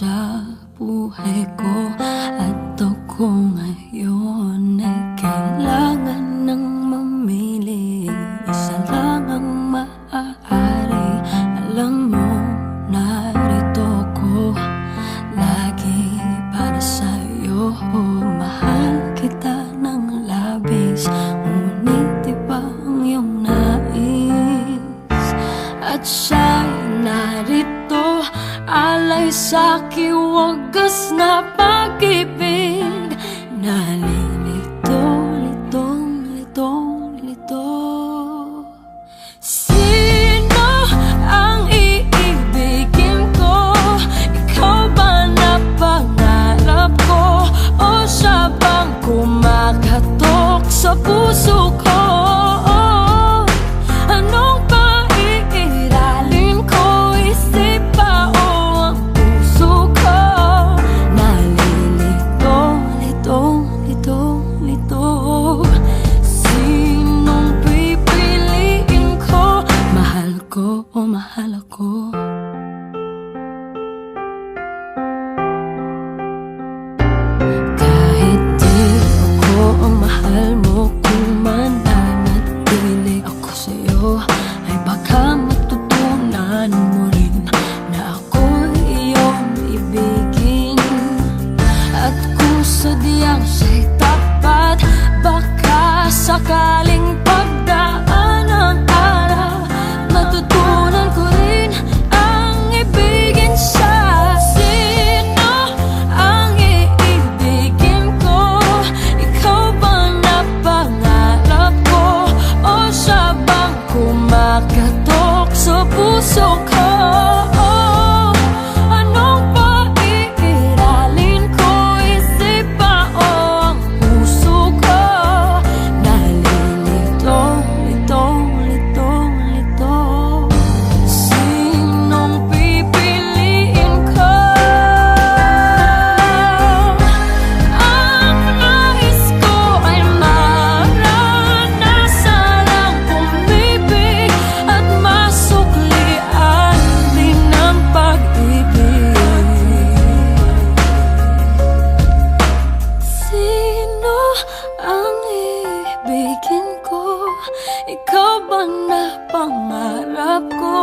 sa buhay ko at ako nga Alay sa kiwagas na pag-ibig Nalilito, lito, lito, lito Sino ang iibigin ko? Ikaw ba na pangarap ko? O siya bang kumakatok sa puso ko? ko o mahal ako. ba na pangarap ko?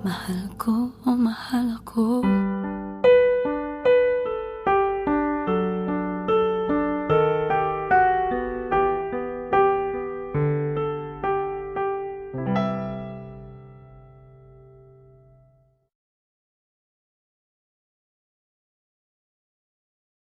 Mahal ko o mahal ako.